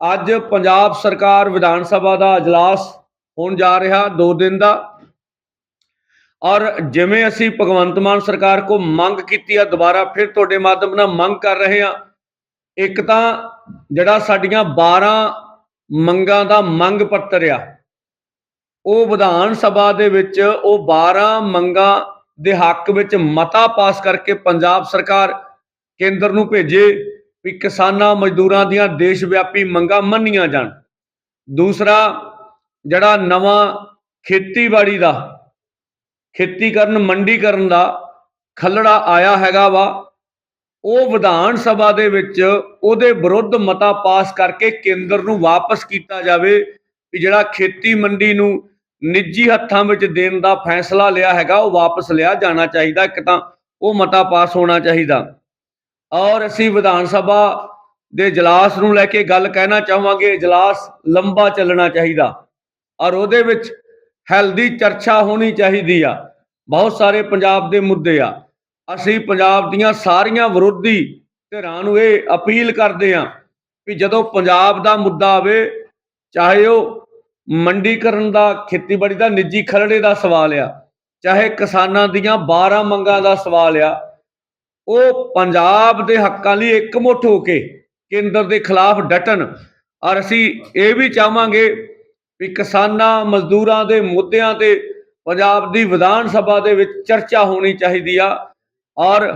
ਅੱਜ ਪੰਜਾਬ ਸਰਕਾਰ ਵਿਧਾਨ ਸਭਾ ਦਾ اجلاس ਹੋਣ ਜਾ ਰਿਹਾ 2 ਦਿਨ ਦਾ ਔਰ ਜਿਵੇਂ ਅਸੀਂ ਭਗਵੰਤ ਮਾਨ ਸਰਕਾਰ ਕੋ ਮੰਗ ਕੀਤੀ ਆ ਦੁਬਾਰਾ ਫਿਰ ਤੁਹਾਡੇ ਮਾਧਿਅਮ ਨਾਲ ਮੰਗ ਕਰ ਰਹੇ ਆ ਇੱਕ ਤਾਂ ਜਿਹੜਾ ਸਾਡੀਆਂ 12 ਮੰਗਾਂ ਦਾ ਮੰਗ ਪੱਤਰ ਆ ਉਹ ਵਿਧਾਨ ਸਭਾ ਦੇ ਵਿੱਚ ਉਹ 12 ਮੰਗਾਂ ਦੇ ਹੱਕ ਵਿੱਚ ਮਤਾ ਪਾਸ ਕਰਕੇ ਪੰਜਾਬ ਸਰਕਾਰ ਕੇਂਦਰ ਨੂੰ ਭੇਜੇ ਵੀ ਕਿਸਾਨਾਂ ਮਜ਼ਦੂਰਾਂ ਦੀਆਂ ਦੇਸ਼ ਵਿਆਪੀ ਮੰਗਾਂ ਮੰਨੀਆਂ ਜਾਣ। ਦੂਸਰਾ, ਜਿਹੜਾ ਨਵਾਂ ਖੇਤੀਬਾੜੀ ਦਾ ਖੇਤੀ ਕਰਨ ਮੰਡੀ ਕਰਨ ਦਾ ਖੱਲੜਾ ਆਇਆ ਹੈਗਾ ਵਾ, ਉਹ ਵਿਧਾਨ ਸਭਾ ਦੇ ਵਿੱਚ ਉਹਦੇ ਵਿਰੁੱਧ ਮਤਾ ਪਾਸ ਕਰਕੇ ਕੇਂਦਰ ਨੂੰ ਵਾਪਸ ਕੀਤਾ ਜਾਵੇ ਵੀ ਜਿਹੜਾ ਖੇਤੀ ਮੰਡੀ ਨੂੰ ਨਿੱਜੀ ਹੱਥਾਂ ਵਿੱਚ ਦੇਣ ਦਾ ਫੈਸਲਾ ਲਿਆ ਹੈਗਾ, ਉਹ ਵਾਪਸ ਲਿਆ ਜਾਣਾ ਚਾਹੀਦਾ। ਇੱਕ ਤਾਂ ਉਹ ਮਤਾ ਪਾਸ ਹੋਣਾ ਚਾਹੀਦਾ। ਔਰ ਅਸੀਂ ਵਿਧਾਨ ਸਭਾ ਦੇ ਇਜਲਾਸ ਨੂੰ ਲੈ ਕੇ ਗੱਲ ਕਹਿਣਾ ਚਾਹਾਂਗੇ ਇਜਲਾਸ ਲੰਬਾ ਚੱਲਣਾ ਚਾਹੀਦਾ ਔਰ ਉਹਦੇ ਵਿੱਚ ਹੈਲਦੀ ਚਰਚਾ ਹੋਣੀ ਚਾਹੀਦੀ ਆ, ਬਹੁਤ ਸਾਰੇ ਪੰਜਾਬ ਦੇ ਮੁੱਦੇ ਆ। ਅਸੀਂ ਪੰਜਾਬ ਦੀਆਂ ਸਾਰੀਆਂ ਵਿਰੋਧੀ ਧਿਰਾਂ ਨੂੰ ਇਹ ਅਪੀਲ ਕਰਦੇ ਆ ਵੀ ਜਦੋਂ ਪੰਜਾਬ ਦਾ ਮੁੱਦਾ ਆਵੇ, ਚਾਹੇ ਉਹ ਮੰਡੀਕਰਨ ਦਾ, ਖੇਤੀਬਾੜੀ ਦਾ, ਨਿੱਜੀ ਖਰੜੇ ਦਾ ਸਵਾਲ ਆ, ਚਾਹੇ ਕਿਸਾਨਾਂ ਦੀਆਂ 12 ਮੰਗਾਂ ਦਾ ਸਵਾਲ ਆ ਉਹ ਪੰਜਾਬ ਦੇ ਹੱਕਾਂ ਲਈ ਇਕਮੁੱਠ ਹੋ ਕੇ ਕੇਂਦਰ ਦੇ ਖਿਲਾਫ ਡਟਣ। ਔਰ ਅਸੀਂ ਇਹ ਵੀ ਚਾਹਾਂਗੇ ਵੀ ਕਿਸਾਨਾਂ, ਮਜ਼ਦੂਰਾਂ ਦੇ ਮੁੱਦਿਆਂ ਤੇ ਪੰਜਾਬ ਦੀ ਵਿਧਾਨ ਸਭਾ ਦੇ ਵਿੱਚ ਚਰਚਾ ਹੋਣੀ ਚਾਹੀਦੀ ਆ। ਔਰ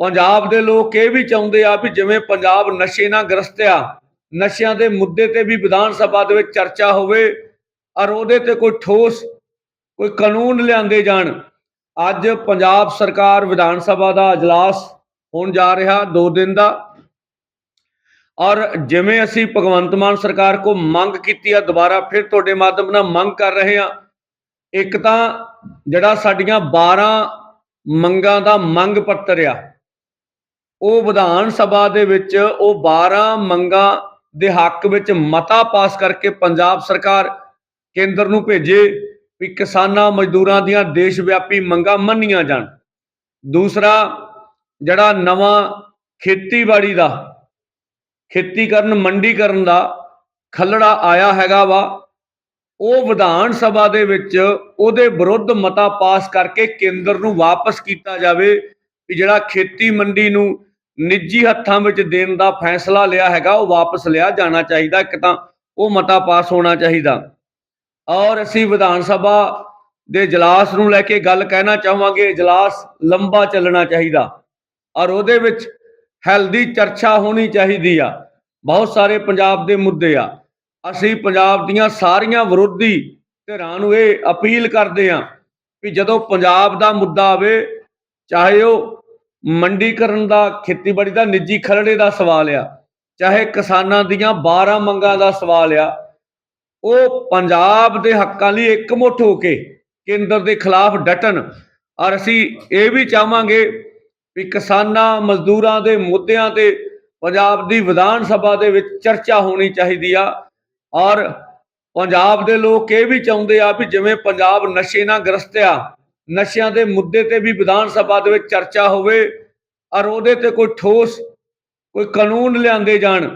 ਪੰਜਾਬ ਦੇ ਲੋਕ ਇਹ ਵੀ ਚਾਹੁੰਦੇ ਆ ਵੀ ਜਿਵੇਂ ਪੰਜਾਬ ਨਸ਼ੇ ਨਾਲ ਗ੍ਰਸਤ ਆ, ਨਸ਼ਿਆਂ ਦੇ ਮੁੱਦੇ ਤੇ ਵੀ ਵਿਧਾਨ ਸਭਾ ਦੇ ਵਿੱਚ ਚਰਚਾ ਹੋਵੇ। ਔਰ ਉਹਦੇ ਤੇ ਕੋਈ ਠੋਸ, ਕੋਈ ਕਾਨੂੰਨ ਲਿਆਂਦੇ ਜਾਣ। ਅੱਜ ਪੰਜਾਬ ਸਰਕਾਰ ਵਿਧਾਨ ਸਭਾ ਦਾ اجلاس ਹੋਣ ਜਾ ਰਿਹਾ 2 ਦਿਨ ਦਾ ਔਰ ਜਿਵੇਂ ਅਸੀਂ ਭਗਵੰਤ ਮਾਨ ਸਰਕਾਰ ਕੋ ਮੰਗ ਕੀਤੀ ਆ ਦੁਬਾਰਾ ਫਿਰ ਤੁਹਾਡੇ ਮਾਧਿਅਮ ਨਾਲ ਮੰਗ ਕਰ ਰਹੇ ਆ ਇੱਕ ਤਾਂ ਜਿਹੜਾ ਸਾਡੀਆਂ 12 ਮੰਗਾਂ ਦਾ ਮੰਗ ਪੱਤਰ ਆ ਉਹ ਵਿਧਾਨ ਸਭਾ ਦੇ ਵਿੱਚ ਉਹ 12 ਮੰਗਾਂ ਦੇ ਹੱਕ ਵਿੱਚ ਮਤਾ ਪਾਸ ਕਰਕੇ ਪੰਜਾਬ ਸਰਕਾਰ ਕੇਂਦਰ ਨੂੰ ਭੇਜੇ ਵੀ ਕਿਸਾਨਾਂ ਮਜ਼ਦੂਰਾਂ ਦੀਆਂ ਦੇਸ਼ ਵਿਆਪੀ ਮੰਗਾਂ ਮੰਨੀਆਂ ਜਾਣ। ਦੂਸਰਾ, ਜਿਹੜਾ ਨਵਾਂ ਖੇਤੀਬਾੜੀ ਦਾ ਖੇਤੀ ਕਰਨ ਮੰਡੀ ਕਰਨ ਦਾ ਖੱਲੜਾ ਆਇਆ ਹੈਗਾ ਵਾ, ਉਹ ਵਿਧਾਨ ਸਭਾ ਦੇ ਵਿੱਚ ਉਹਦੇ ਵਿਰੁੱਧ ਮਤਾ ਪਾਸ ਕਰਕੇ ਕੇਂਦਰ ਨੂੰ ਵਾਪਸ ਕੀਤਾ ਜਾਵੇ ਵੀ ਜਿਹੜਾ ਖੇਤੀ ਮੰਡੀ ਨੂੰ ਨਿੱਜੀ ਹੱਥਾਂ ਵਿੱਚ ਦੇਣ ਦਾ ਫੈਸਲਾ ਲਿਆ ਹੈਗਾ, ਉਹ ਵਾਪਸ ਲਿਆ ਜਾਣਾ ਚਾਹੀਦਾ, ਇੱਕ ਤਾਂ ਉਹ ਮਤਾ ਪਾਸ ਹੋਣਾ ਚਾਹੀਦਾ। ਔਰ ਅਸੀਂ ਵਿਧਾਨ ਸਭਾ ਦੇ ਇਜਲਾਸ ਨੂੰ ਲੈ ਕੇ ਗੱਲ ਕਹਿਣਾ ਚਾਹਾਂਗੇ। ਇਜਲਾਸ ਲੰਬਾ ਚੱਲਣਾ ਚਾਹੀਦਾ ਔਰ ਉਹਦੇ ਵਿੱਚ ਹੈਲਦੀ ਚਰਚਾ ਹੋਣੀ ਚਾਹੀਦੀ ਆ। ਬਹੁਤ ਸਾਰੇ ਪੰਜਾਬ ਦੇ ਮੁੱਦੇ ਆ। ਅਸੀਂ ਪੰਜਾਬ ਦੀਆਂ ਸਾਰੀਆਂ ਵਿਰੋਧੀ ਧਿਰਾਂ ਨੂੰ ਇਹ ਅਪੀਲ ਕਰਦੇ ਆ ਵੀ ਜਦੋਂ ਪੰਜਾਬ ਦਾ ਮੁੱਦਾ ਆਵੇ, ਚਾਹੇ ਉਹ ਮੰਡੀਕਰਨ ਦਾ, ਖੇਤੀਬਾੜੀ ਦਾ, ਨਿੱਜੀ ਖਰੜੇ ਦਾ ਸਵਾਲ ਆ, ਚਾਹੇ ਕਿਸਾਨਾਂ ਦੀਆਂ 12 ਮੰਗਾਂ ਦਾ ਸਵਾਲ ਆ ਉਹ ਪੰਜਾਬ ਦੇ ਹੱਕਾਂ ਲਈ ਇਕਮੁੱਠ ਹੋ ਕੇ ਕੇਂਦਰ ਦੇ ਖਿਲਾਫ ਡਟਣ। ਔਰ ਅਸੀਂ ਇਹ ਵੀ ਚਾਹਾਂਗੇ ਵੀ ਕਿਸਾਨਾਂ, ਮਜ਼ਦੂਰਾਂ ਦੇ ਮੁੱਦਿਆਂ ਤੇ ਪੰਜਾਬ ਦੀ ਵਿਧਾਨ ਸਭਾ ਦੇ ਵਿੱਚ ਚਰਚਾ ਹੋਣੀ ਚਾਹੀਦੀ ਆ। ਔਰ ਪੰਜਾਬ ਦੇ ਲੋਕ ਇਹ ਵੀ ਚਾਹੁੰਦੇ ਆ ਵੀ ਜਿਵੇਂ ਪੰਜਾਬ ਨਸ਼ੇ ਨਾਲ ਗ੍ਰਸਤ ਆ, ਨਸ਼ਿਆਂ ਦੇ ਮੁੱਦੇ ਤੇ ਵੀ ਵਿਧਾਨ ਸਭਾ ਦੇ ਵਿੱਚ ਚਰਚਾ ਹੋਵੇ, ਔਰ ਉਹਦੇ ਤੇ ਕੋਈ ਠੋਸ, ਕੋਈ ਕਾਨੂੰਨ ਲਿਆਂਦੇ ਜਾਣ।